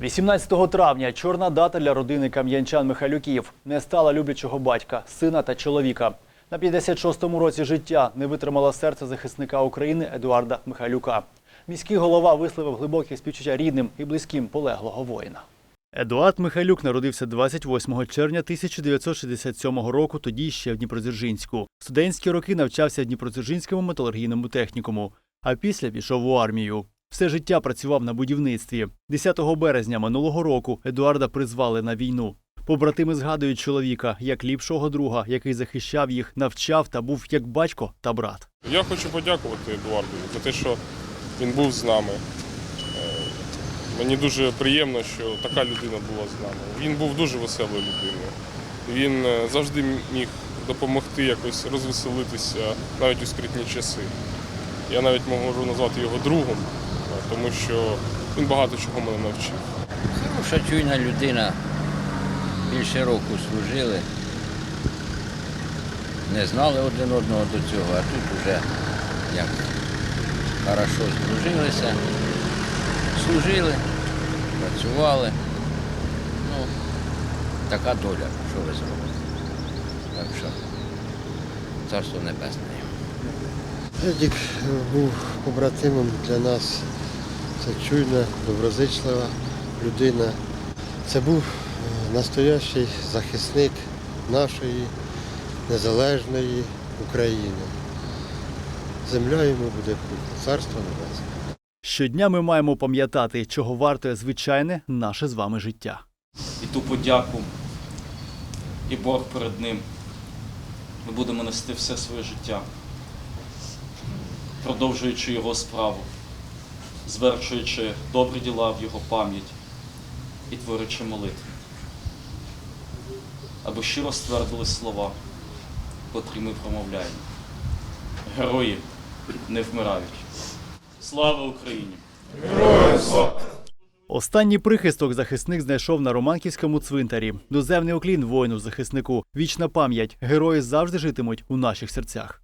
18 травня чорна дата для родини кам'янчан Михайлюків. Не стала люблячого батька, сина та чоловіка. На 56-му році життя не витримала серце захисника України Едуарда Михайлюка. Міський голова висловив глибокі співчуття рідним і близьким полеглого воїна. Едуард Михайлюк народився 28 червня 1967 року, тоді ще в Дніпродзержинську. Студентські роки навчався в Дніпродзержинському металургійному технікуму, а після пішов у армію. Все життя працював на будівництві. 10 березня минулого року Едуарда призвали на війну. Побратими згадують чоловіка як ліпшого друга, який захищав їх, навчав та був як батько та брат. Я хочу подякувати Едуарду за те, що він був з нами. Е, Мені дуже приємно, що така людина була з нами. Він був дуже веселою людиною. Він е, завжди міг допомогти якось розвеселитися навіть у скритні часи. Я навіть можу назвати його другом, тому що він багато чого мене навчив. Хороша чуйна людина. Більше року служили. Не знали один одного до цього, а тут вже як хорошо здружилися, служили, працювали. Ну, така доля, що ви зробите. Так що царство небесне. Едік був побратимом для нас. Це чуйна, доброзичлива людина. Це був е, настоящий захисник нашої незалежної України. Земля йому буде пухла, царство небесне. Щодня ми маємо пам'ятати, чого вартує звичайне наше з вами життя. і ту подяку, і борг перед ним. Ми будемо нести все своє життя, продовжуючи його справу, звершуючи добрі діла в його пам'ять і творячи молитви, аби щиро ствердили слова, котрі ми промовляємо. Герої не вмирають. Слава Україні! Останній прихисток захисник знайшов на Романківському цвинтарі. Доземний уклін воїну захиснику. Вічна пам'ять. Герої завжди житимуть у наших серцях.